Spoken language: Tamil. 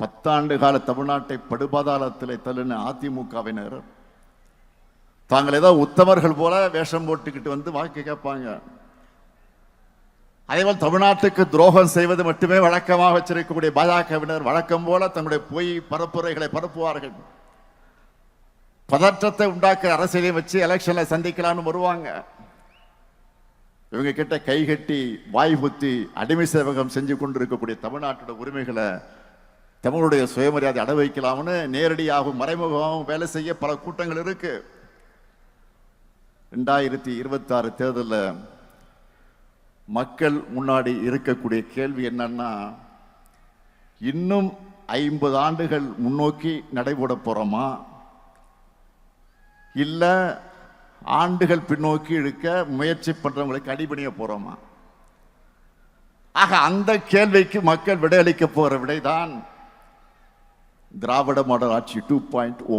பத்தாண்டு கால தமிழ்நாட்டை படுபாதாளத்தில் தள்ளின அதிமுகவினர். தாங்கள் ஏதோ உத்தமர்கள் போல வேஷம் போட்டுக்கிட்டு வந்து வாக்கு கேட்பாங்க. அதேபோல் தமிழ்நாட்டுக்கு துரோகம் செய்வது மட்டுமே வழக்கமாக வச்சிருக்கக்கூடிய பாஜகவினர் வழக்கம் போல தங்களுடைய பொய் பரப்புரைகளை பரப்புவார்கள். பதற்றத்தை உண்டாக்குற அரசியலை வச்சு எலெக்ஷன்ல சந்திக்கலாம்னு வருவாங்க. இவங்க கிட்ட கை கட்டி வாய் புத்தி அடிமை சேவகம் செஞ்சு கொண்டு இருக்கக்கூடிய தமிழ்நாட்டோட உரிமைகளை தமிழுடைய சுயமரியாதை அட வைக்கலாம்னு நேரடியாகவும் மறைமுகமாகவும் வேலை செய்ய பல கூட்டங்கள் இருக்கு. ரெண்டாயிரத்தி இருபத்தாறு தேர்தலில் மக்கள் முன்னாடி இருக்கக்கூடிய கேள்வி என்னன்னா இன்னும் ஐம்பது ஆண்டுகள் முன்னோக்கி நடைபெற போறோமா? இல்லை ஆண்டுகள் பின்னோக்கி இழுக்க முயற்சி பண்ணுறவங்களுக்கு அடிபணிய போகிறோமா ஆக அந்த கேள்விக்கு மக்கள் விடையளிக்க போகிற விடைதான் திராவிட மாடல் ஆட்சி டூ பாயிண்ட் ஓ